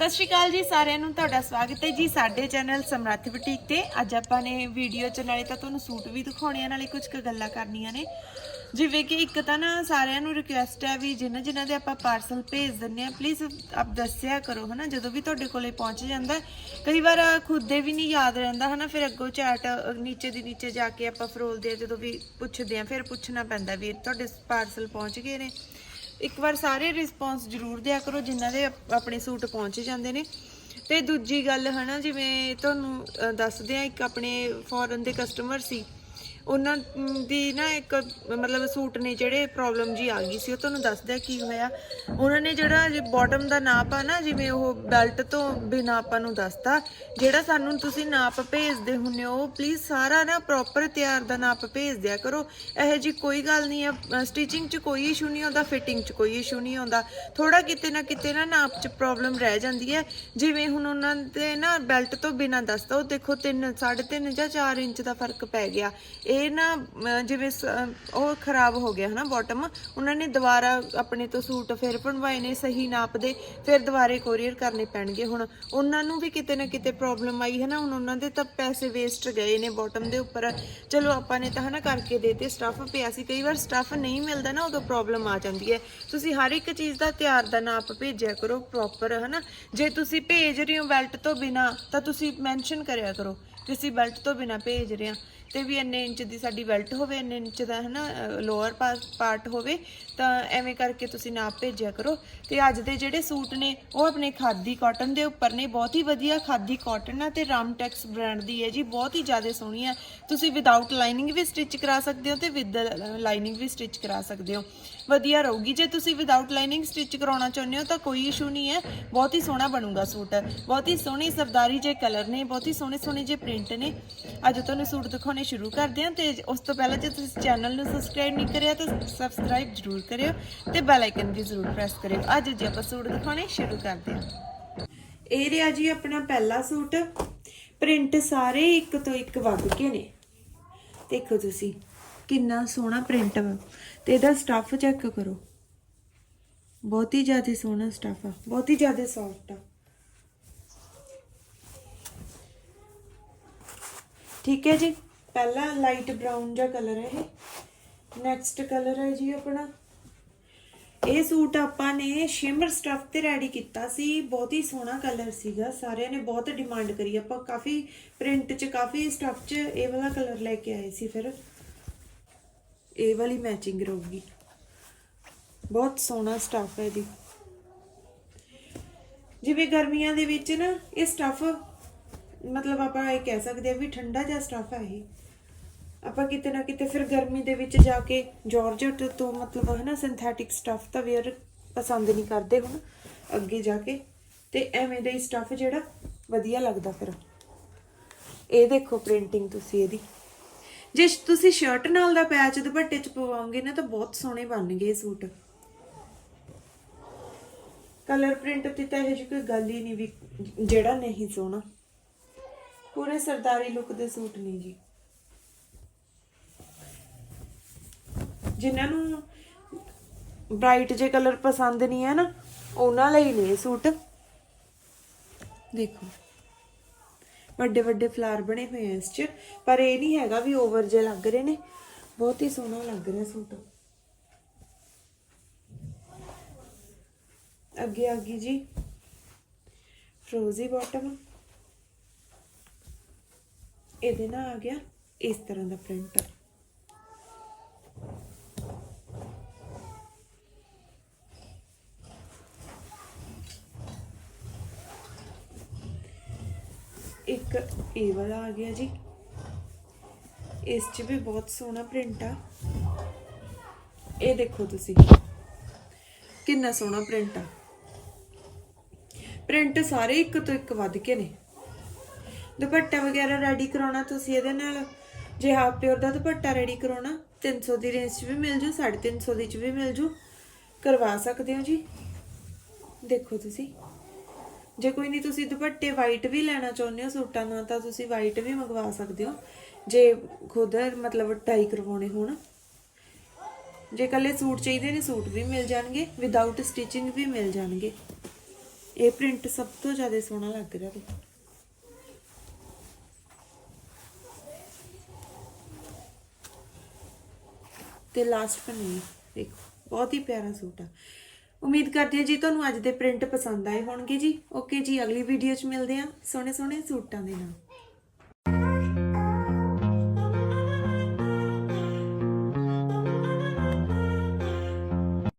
ਸਤਿ ਸ਼੍ਰੀ ਅਕਾਲ ਜੀ, ਸਾਰਿਆਂ ਨੂੰ ਤੁਹਾਡਾ ਸਵਾਗਤ ਹੈ ਜੀ ਸਾਡੇ ਚੈਨਲ ਸਮਰੱਥ ਬੁਟੀਕ ਤੇ। ਅੱਜ ਆਪਾਂ ਨੇ ਵੀਡੀਓ ਚ ਨਾਲੇ ਤਾਂ ਤੁਹਾਨੂੰ ਸੂਟ ਵੀ ਦਿਖਾਉਣੇ ਆ, ਨਾਲੇ ਕੁਝ ਕੁ ਗੱਲਾਂ ਕਰਨੀਆਂ ਨੇ। ਜਿਵੇਂ ਕਿ ਇੱਕ ਤਾਂ ਨਾ ਸਾਰਿਆਂ ਨੂੰ ਰਿਕੁਐਸਟ ਹੈ ਵੀ ਜਿਨ੍ਹਾਂ ਜਿਨ੍ਹਾਂ ਦੇ ਆਪਾਂ ਪਾਰਸਲ ਭੇਜ ਦਿੰਨੇ ਆ ਪਲੀਜ਼ ਆਪ ਦੱਸਿਆ ਕਰੋ, ਹਨਾ? ਜਦੋਂ ਵੀ ਤੁਹਾਡੇ ਕੋਲੇ ਪਹੁੰਚ ਜਾਂਦਾ ਕਈ ਵਾਰ ਖੁਦ ਦੇ ਵੀ ਨਹੀਂ ਯਾਦ ਰਹਿੰਦਾ, ਹਨਾ? ਫਿਰ ਅੱਗੋਂ ਚੈਟ ਨੀਚੇ ਦੀ ਨੀਚੇ ਜਾ ਕੇ ਆਪਾਂ ਫਰੋਲਦੇ ਆ, ਜਦੋਂ ਵੀ ਪੁੱਛਦੇ ਆ, ਫਿਰ ਪੁੱਛਣਾ ਪੈਂਦਾ ਵੀ ਤੁਹਾਡੇ ਪਾਰਸਲ ਪਹੁੰਚ ਗਏ ਨੇ। ਇੱਕ ਵਾਰ ਸਾਰੇ ਰਿਸਪੌਂਸ ਜ਼ਰੂਰ ਦਿਆ ਕਰੋ ਜਿਨ੍ਹਾਂ ਦੇ ਆਪਣੇ ਸੂਟ ਪਹੁੰਚ ਜਾਂਦੇ ਨੇ। ਤੇ ਦੂਜੀ ਗੱਲ ਹਨਾ, ਜਿਵੇਂ ਤੁਹਾਨੂੰ ਦੱਸਦੇ ਆ ਇੱਕ ਆਪਣੇ ਫੋਰਨ ਦੇ ਕਸਟਮਰ ਸੀ। ਉਹਨਾਂ ਦੀ ਨਾ ਇੱਕ, ਮਤਲਬ ਸੂਟ ਨੇ ਜਿਹੜੇ ਪ੍ਰੋਬਲਮ ਜੀ ਆ ਗਈ ਸੀ, ਉਹ ਤੁਹਾਨੂੰ ਦੱਸਦੇ ਕੀ ਹੋਇਆ। ਉਹਨਾਂ ਨੇ ਜਿਹੜਾ ਜੇ ਬਾਟਮ ਦਾ ਨਾਪ ਆ ਨਾ, ਜਿਵੇਂ ਉਹ ਬੈਲਟ ਤੋਂ ਬਿਨਾ ਆਪਾਂ ਨੂੰ ਦੱਸਤਾ, ਜਿਹੜਾ ਸਾਨੂੰ ਤੁਸੀਂ ਨਾਪ ਭੇਜਦੇ ਹੁੰਨੇ ਹੋ ਪਲੀਜ਼ ਸਾਰਾ ਨਾ ਪ੍ਰੋਪਰ ਤਿਆਰ ਦਾ ਨਾਪ ਭੇਜ ਦਿਆ ਕਰੋ। ਇਹੋ ਜੀ ਕੋਈ ਗੱਲ ਨਹੀਂ ਆ ਸਟਿਚਿੰਗ 'ਚ ਕੋਈ ਇਸ਼ੂ ਨਹੀਂ ਆਉਂਦਾ ਫਿਟਿੰਗ 'ਚ ਕੋਈ ਇਸ਼ੂ ਨਹੀਂ ਆਉਂਦਾ। ਥੋੜਾ ਕਿਤੇ ਨਾ ਕਿਤੇ ਨਾ ਨਾਪ 'ਚ ਪ੍ਰੋਬਲਮ ਰਹਿ ਜਾਂਦੀ ਹੈ। ਜਿਵੇਂ ਹੁਣ ਉਹਨਾਂ ਦੇ ਨਾ ਬੈਲਟ ਤੋਂ ਬਿਨਾ ਦੱਸਦਾ ਉਹ ਦੇਖੋ 3 3.5 ਜਾਂ 4 ਇੰਚ ਦਾ ਫ਼ਰਕ ਪੈ ਗਿਆ। ਇਹ ਨਾ ਜਿਵੇਂ ਸ- ਉਹ ਖਰਾਬ ਹੋ ਗਿਆ ਹਨਾ ਬਾਟਮ ਉਹਨਾਂ ਨੇ ਦੁਬਾਰਾ ਆਪਣੇ ਤੋਂ ਸੂਟ ਫਿਰ ਬਣਵਾਏ ਨੇ, ਸਹੀ ਨਾਪ ਦੇ ਫਿਰ ਦੁਬਾਰੇ ਕੋਰੀਅਰ ਕਰਨੇ ਪੈਣਗੇ। ਹੁਣ ਉਹਨਾਂ ਨੂੰ ਵੀ ਕਿਤੇ ਨਾ ਕਿਤੇ ਪ੍ਰੋਬਲਮ ਆਈ ਹੈ ਨਾ, ਹੁਣ ਉਹਨਾਂ ਦੇ ਤਾਂ ਪੈਸੇ ਵੇਸਟ ਗਏ ਨੇ ਬਾਟਮ ਦੇ ਉੱਪਰ। ਚਲੋ, ਆਪਾਂ ਨੇ ਤਾਂ ਹਨਾ ਕਰਕੇ ਦੇਤੇ ਸਟਫ ਪਿਆ ਸੀ। ਕਈ ਵਾਰ ਸਟਫ ਨਹੀਂ ਮਿਲਦਾ ਨਾ, ਉਦੋਂ ਪ੍ਰੋਬਲਮ ਆ ਜਾਂਦੀ ਹੈ। ਤੁਸੀਂ ਹਰ ਇੱਕ ਚੀਜ਼ ਦਾ ਤਿਆਰ ਦਾ ਨਾਪ ਭੇਜਿਆ ਕਰੋ ਪ੍ਰੋਪਰ ਹਨਾ। ਜੇ ਤੁਸੀਂ ਭੇਜ ਰਹੇ ਹੋ ਬੈਲਟ ਤੋਂ ਬਿਨਾ, ਤਾਂ ਤੁਸੀਂ ਮੈਂਸ਼ਨ ਕਰਿਆ ਕਰੋ। ਤੁਸੀਂ ਬੈਲਟ ਤੋਂ ਬਿਨਾ ਭੇਜ ਰਹੇ ਹਾਂ। ਤੇ ਵੀ ਇੰਨੇ ਇੰਚ ਦੀ ਸਾਡੀ ਬੈਲਟ ਹੋਵੇ, ਇੰਨੇ ਇੰਚ ਦਾ ਹਨਾ ਲੋਅਰ ਪਾਰਟ ਹੋਵੇ, ਤਾਂ ਐਵੇਂ ਕਰਕੇ ਤੁਸੀਂ ਨਾਪ ਭੇਜਿਆ ਕਰੋ। ਤੇ ਅੱਜ ਦੇ ਜਿਹੜੇ ਸੂਟ ਨੇ, ਉਹ ਆਪਣੇ ਖਾਦੀ ਕਾਟਨ ਦੇ ਉੱਪਰ ਨੇ। ਬਹੁਤ ਹੀ ਵਧੀਆ ਖਾਦੀ ਕਾਟਨ ਆ ਤੇ ਰਾਮਟੈਕਸ ਬ੍ਰਾਂਡ ਦੀ ਹੈ ਜੀ। ਬਹੁਤ ਹੀ ਜ਼ਿਆਦਾ ਸੋਹਣੀ ਆ। ਤੁਸੀਂ ਵਿਦਆਊਟ ਲਾਈਨਿੰਗ ਵੀ ਸਟਿਚ ਕਰਾ ਸਕਦੇ ਹੋ ਤੇ ਵਿਦ ਲਾਈਨਿੰਗ ਵੀ ਸਟਿਚ ਕਰਾ ਸਕਦੇ ਹੋ। ਵਧੀਆ ਰਹੂਗੀ। ਜੇ ਤੁਸੀਂ ਵਿਦਆਊਟ ਲਾਈਨਿੰਗ ਸਟਿਚ ਕਰਾਉਣਾ ਚਾਹੁੰਦੇ ਹੋ, ਤਾਂ ਕੋਈ ਇਸ਼ੂ ਨਹੀਂ ਹੈ। ਬਹੁਤ ਹੀ ਸੋਹਣਾ ਬਣੂਗਾ ਸੂਟ। ਬਹੁਤ ਹੀ ਸੋਹਣੀ ਸਰਦਾਰੀ ਜੇ ਕਲਰ ਨੇ, ਬਹੁਤ ਹੀ ਸੋਹਣੇ ਸੋਹਣੇ ਜੇ ਪ੍ਰਿੰਟ ਨੇ। ਅੱਜ ਤੁਹਾਨੂੰ ਸੂਟ ਦਿਖਾਉਣੇ ਸ਼ੁਰੂ ਕਰਦੇ ਹਾਂ ਤੇ ਉਸ ਤੋਂ ਪਹਿਲਾਂ ਜੇ ਤੁਸੀਂ ਚੈਨਲ ਨੂੰ ਸਬਸਕ੍ਰਾਈਬ ਨਹੀਂ ਕਰਿਆ ਤਾਂ ਸਬਸਕ੍ਰਾਈਬ ਜ਼ਰੂਰ ਕਰਿਓ ਤੇ ਬੈਲ ਆਈਕਨ ਵੀ ਜ਼ਰੂਰ ਪ੍ਰੈਸ ਕਰਿਓ। ਅੱਜ ਜੀ ਆਪਾਂ ਸੂਟ ਦਿਖਾਉਣੇ, ਸ਼ੁਰੂ ਕਰਦੇ ਹਾਂ। ਇਹ ਰਿਹਾ ਜੀ ਆਪਣਾ ਪਹਿਲਾ ਸੂਟ। ਪ੍ਰਿੰਟ ਸਾਰੇ ਇੱਕ ਤੋਂ ਇੱਕ ਵੱਧ ਕੇ ਨੇ। ਦੇਖੋ ਤੁਸੀਂ, ਕਿੰਨਾ ਸੋਹਣਾ ਪ੍ਰਿੰਟ ਵਾ। ਤੇ ਇਹਦਾ ਸਟੱਫ ਚੈੱਕ ਕਰੋ। ਬਹੁਤ ਹੀ ਜ਼ਿਆਦਾ ਸੋਹਣਾ ਸਟੱਫ ਆ, ਬਹੁਤ ਹੀ ਜ਼ਿਆਦਾ ਸੌਫਟ ਆ। ਠੀਕ ਹੈ ਜੀ? ਪਹਿਲਾ ਲਾਈਟ ਬ੍ਰਾਊਨ ਜਿਹਾ ਕਲਰ ਹੈ ਇਹ। ਨੈਕਸਟ ਕਲਰ ਹੈ ਜੀ ਆਪਣਾ। ਇਹ ਸੂਟ ਆਪਾਂ ਨੇ ਸ਼ਿਮਰ ਸਟਫ ਤੇ ਰੈਡੀ ਕੀਤਾ ਸੀ। ਬਹੁਤ ਹੀ ਸੋਹਣਾ ਕਲਰ ਸੀਗਾ। ਸਾਰਿਆਂ ਨੇ ਬਹੁਤ ਡਿਮਾਂਡ ਕਰੀ। ਆਪਾਂ ਕਾਫੀ ਪ੍ਰਿੰਟ 'ਚ, ਕਾਫੀ ਸਟਫ 'ਚ ਇਹ ਵਾਲਾ ਕਲਰ ਲੈ ਕੇ ਆਏ ਸੀ ਫਿਰ। ਇਹ ਵਾਲੀ ਮੈਚਿੰਗ ਰਹੂਗੀ। ਬਹੁਤ ਸੋਹਣਾ ਸਟਫ ਹੈ ਇਹਦੀ। ਜਿਵੇਂ ਗਰਮੀਆਂ ਦੇ ਵਿੱਚ ਨਾ, ਇਹ ਸਟਫ ਮਤਲਬ ਆਪਾਂ ਇਹ ਕਹਿ ਸਕਦੇ ਆ ਵੀ ਠੰਡਾ ਜਿਹਾ ਸਟਫ ਹੈ ਇਹ। ਆਪਾਂ ਕਿਤੇ ਨਾ ਕਿਤੇ ਫਿਰ ਗਰਮੀ ਦੇ ਵਿੱਚ ਜਾ ਕੇ ਜਾਰਜਟ ਤੋਂ ਮਤਲਬ ਹੈ ਨਾ ਸਿੰਥੈਟਿਕ ਸਟਫ ਤਾਂ ਵੇਅਰ ਪਸੰਦ ਨਹੀਂ ਕਰਦੇ ਹੁਣ ਅੱਗੇ ਜਾ ਕੇ। ਤੇ ਐਵੇਂ ਦਾ ਹੀ ਸਟਫ ਜਿਹੜਾ ਵਧੀਆ ਲੱਗਦਾ ਫਿਰ। ਇਹ ਦੇਖੋ ਪ੍ਰਿੰਟਿੰਗ ਤੁਸੀਂ ਇਹਦੀ। ਜੇ ਤੁਸੀਂ ਸ਼ਰਟ ਨਾਲ ਦਾ ਪੈਚ ਦੁਪੱਟੇ ਚ ਪਵਾਓਗੇ ਨਾ ਤਾਂ ਬਹੁਤ ਸੋਹਣੇ ਬਣਨਗੇ ਇਹ ਸੂਟ। ਕਲਰ ਪ੍ਰਿੰਟ ਤੇ ਤਾਂ ਇਹ ਜਿਹੀ ਕੋਈ ਗੱਲ ਹੀ ਨਹੀਂ ਵੀ ਜਿਹੜਾ ਨਹੀਂ ਸੋਹਣਾ। ਪੂਰੇ ਸਰਦਾਰੀ ਲੁੱਕ ਦੇ ਸੂਟ ਨੇ ਜੀ। ਜਿਨ੍ਹਾਂ ਨੂੰ ਬ੍ਰਾਈਟ ਜੇ ਕਲਰ ਪਸੰਦ ਨਹੀਂ ਹੈ ਨਾ, ਉਹਨਾਂ ਲਈ ਨੇ ਸੂਟ। ਦੇਖੋ, ਵੱਡੇ ਵੱਡੇ ਫਲਾਰ ਬਣੇ ਹੋਏ ਆ ਇਸ 'ਚ, ਪਰ ਇਹ ਨਹੀਂ ਹੈਗਾ ਵੀ ਓਵਰ ਜੇ ਲੱਗ ਰਹੇ ਨੇ। ਬਹੁਤ ਹੀ ਸੋਹਣਾ ਲੱਗ ਰਿਹਾ ਸੂਟ। ਅੱਗੇ ਆ ਗਈ ਜੀ ਫਰੋਜ਼ੀ ਬਾਟਮ ਇਹਦੇ ਨਾਲ ਆ ਗਿਆ ਇਸ ਤਰ੍ਹਾਂ ਦਾ ਪ੍ਰਿੰਟ ਇੱਕ ਇਹ ਵਾਲਾ ਆ ਗਿਆ ਜੀ। ਇਸ 'ਚ ਵੀ ਬਹੁਤ ਸੋਹਣਾ ਪ੍ਰਿੰਟ ਆ। ਇਹ ਦੇਖੋ ਤੁਸੀਂ, ਕਿੰਨਾ ਸੋਹਣਾ ਪ੍ਰਿੰਟ ਆ। ਪ੍ਰਿੰਟ ਸਾਰੇ ਇੱਕ ਤੋਂ ਇੱਕ ਵੱਧ ਕੇ ਨੇ। ਦੁਪੱਟਾ ਵਗੈਰਾ ਰੈਡੀ ਕਰਾਉਣਾ ਤੁਸੀਂ ਇਹਦੇ ਨਾਲ? ਜੇ ਹਾਫ ਪਿਓਰ ਦਾ ਦੁਪੱਟਾ ਰੈਡੀ ਕਰਾਉਣਾ 300 ਦੀ ਰੇਂਜ 'ਚ ਵੀ ਮਿਲ ਜੂ 350 ਦੀ 'ਚ ਵੀ ਮਿਲ ਜੂ। ਕਰਵਾ ਸਕਦੇ ਹੋ ਜੀ? ਦੇਖੋ ਤੁਸੀਂ। ਜੇ ਕੋਈ ਨਹੀਂ, ਤੁਸੀਂ ਦੁਪੱਟੇ ਵਾਈਟ ਵੀ ਲੈਣਾ ਚਾਹੁੰਦੇ ਹੋ, ਸੂਟਾਂ ਨਾਲ ਤਾਂ ਤੁਸੀਂ ਵਾਈਟ ਵੀ ਮੰਗਵਾ ਸਕਦੇ ਹੋ। ਜੇ ਖੁਦ, ਮਤਲਬ ਟਾਈ ਕਰਵਾਉਣੇ ਹੋਣ। ਜੇ ਕੱਲੇ ਸੂਟ ਚਾਹੀਦੇ ਨੇ, ਸੂਟ ਵੀ ਮਿਲ ਜਾਣਗੇ ਵਿਦਆਊਟ ਸਟਿਚਿੰਗ ਵੀ ਮਿਲ ਜਾਣਗੇ। ਇਹ ਪ੍ਰਿੰਟ ਸਭ ਤੋਂ ਜ਼ਿਆਦਾ ਸੋਹਣਾ ਲੱਗ ਰਿਹਾ ਦੇਖੋ ਤੇ ਲਾਸਟ ਪੰਨੀ ਦੇਖੋ, ਬਹੁਤ ਹੀ ਪਿਆਰਾ ਸੂਟ ਆ। ਉਮੀਦ ਕਰਦੇ ਹਾਂ ਜੀ ਤੁਹਾਨੂੰ ਅੱਜ ਦੇ ਪ੍ਰਿੰਟ ਪਸੰਦ ਆਏ ਹੋਣਗੇ ਜੀ। ਓਕੇ ਜੀ, ਅਗਲੀ ਵੀਡੀਓ 'ਚ ਮਿਲਦੇ ਹਾਂ ਸੋਹਣੇ ਸੋਹਣੇ ਸੂਟਾਂ ਦੇ ਨਾਲ।